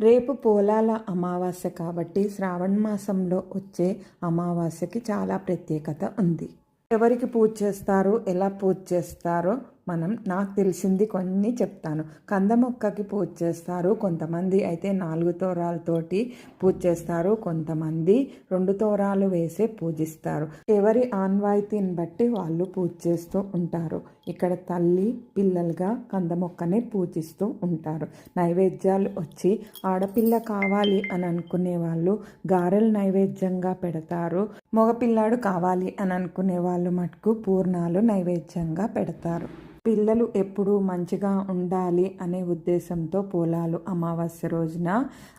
రేపు పోలాల అమావాస్య కాబట్టి శ్రావణ మాసంలో వచ్చే అమావాస్యకి చాలా ప్రత్యేకత ఉంది. ఎవరికి పూజ చేస్తారు? ఎలా పూజ చేస్తారో మనం నాకు తెలిసింది కొన్ని చెప్తాను. కంద మొక్కకి పూజ చేస్తారు కొంతమంది. అయితే నాలుగు తోరాలతోటి పూజ చేస్తారు కొంతమంది. రెండు తోరాలు వేసే పూజిస్తారు. ఎవరి ఆన్వాయితీని బట్టి వాళ్ళు పూజ చేస్తూ ఉంటారు. ఇక్కడ తల్లి పిల్లలుగా కంద మొక్కనే పూజిస్తూ ఉంటారు. నైవేద్యాలు వచ్చి ఆడపిల్ల కావాలి అని అనుకునే వాళ్ళు గారెలు నైవేద్యంగా పెడతారు. మగపిల్లాడు కావాలి అని అనుకునే వాళ్ళు మటుకు పూర్ణాలు నైవేద్యంగా పెడతారు. పిల్లలు ఎప్పుడూ మంచిగా ఉండాలి అనే ఉద్దేశంతో పోలాలు అమావాస్య రోజున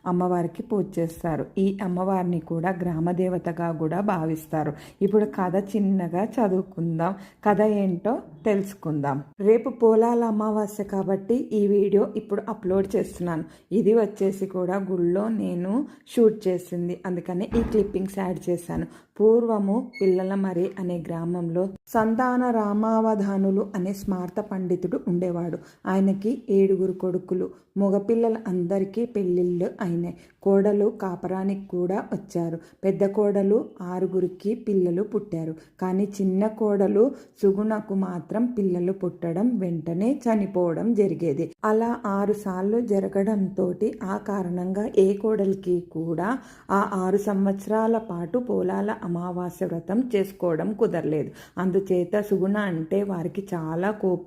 అమ్మవారికి పూజ చేస్తారు. ఈ అమ్మవారిని కూడా గ్రామదేవతగా కూడా భావిస్తారు. ఇప్పుడు కథ చిన్నగా చదువుకుందాం. కథ ఏంటో తెలుసుకుందాం. రేపు పోలాల అమావాస్య కాబట్టి ఈ వీడియో ఇప్పుడు అప్లోడ్ చేస్తున్నాను. ఇది వచ్చేసి కూడా గుళ్ళో నేను షూట్ చేసింది. అందుకని ఈ క్లిప్పింగ్స్ యాడ్ చేశాను. పూర్వము పిల్లల మరి అనే గ్రామంలో సంతాన రామావధానులు అనే స్మార్త పండితుడు ఉండేవాడు. ఆయనకి ఏడుగురు కొడుకులు మగపిల్లల అందరికీ పెళ్ళిళ్ళు అయినాయి. కోడలు కాపరానికి కూడా వచ్చారు. పెద్ద కోడలు ఆరుగురికి పిల్లలు పుట్టారు. కానీ చిన్న కోడలు సుగుణకు మాత్రం పిల్లలు పుట్టడం వెంటనే చనిపోవడం జరిగేది. అలా ఆరు సార్లు జరగడంతో ఆ కారణంగా ఏ కోడలికి కూడా ఆ ఆరు సంవత్సరాల పాటు పోలాల అమావాస్య వ్రతం చేసుకోవడం కుదరలేదు. అందుచేత సుగుణ అంటే వారికి చాలా కోపం.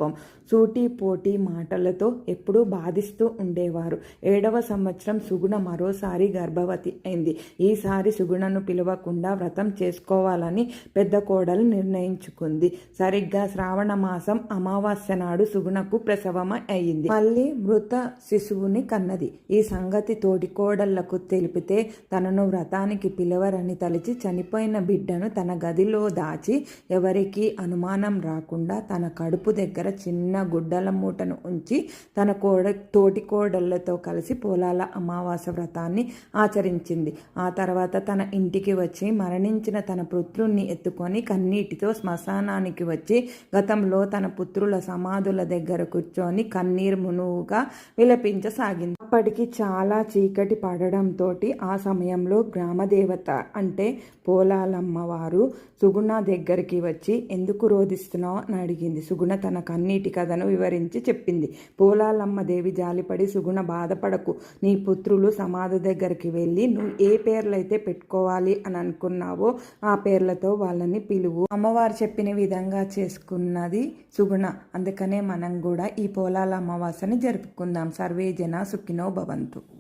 సూటి పోటీ మాటలతో ఎప్పుడూ బాధిస్తూ ఉండేవారు. ఏడవ సంవత్సరం సుగుణ మరోసారి గర్భవతి అయింది. ఈసారి సుగుణను పిలవకుండా వ్రతం చేసుకోవాలని పెద్ద కోడలు నిర్ణయించుకుంది. సరిగ్గా శ్రావణ మాసం అమావాస్య నాడు సుగుణకు ప్రసవమ అయింది. మళ్ళీ మృత శిశువుని కన్నది. ఈ సంగతి తోటి కోడళ్ళకు తెలిపితే తనను వ్రతానికి పిలవరని తలిచి చనిపోయిన బిడ్డను తన గదిలో దాచి ఎవరికి అనుమానం రాకుండా తన కడుపు దగ్గర చిన్న గుడ్డల మూటను ఉంచి తన కోడ తోటి కోడళ్ళతో కలిసి పోలాల అమావాస్య వ్రతాన్ని ఆచరించింది. ఆ తర్వాత తన ఇంటికి వచ్చి మరణించిన తన పుత్రుణ్ణి ఎత్తుకొని కన్నీటితో శ్మశానానికి వచ్చి గతంలో తన పుత్రుల సమాధుల దగ్గర కూర్చొని కన్నీరు మునువుగా విలపించసాగింది. అప్పటికి చాలా చీకటి పడడంతో ఆ సమయంలో గ్రామదేవత అంటే పోలాలమ్మవారు సుగుణ దగ్గరికి వచ్చి ఎందుకు రోధిస్తున్నావు? అని అడిగింది. సుగుణ తన కన్నీటి కథను వివరించి చెప్పింది. పోలాలమ్మ దేవి జాలిపడి సుగుణ బాధపడకు. నీ పుత్రులు సమాధి దగ్గరికి వెళ్ళి నువ్వు ఏ పేర్లైతే పెట్టుకోవాలి అని అనుకున్నావో ఆ పేర్లతో వాళ్ళని పిలువు. అమ్మవారు చెప్పిన విధంగా చేసుకున్నది సుగుణ. అందుకనే మనం కూడా ఈ పోలాల అమావాస్యని జరుపుకుందాం. సర్వేజన సుఖినో भवन्तु।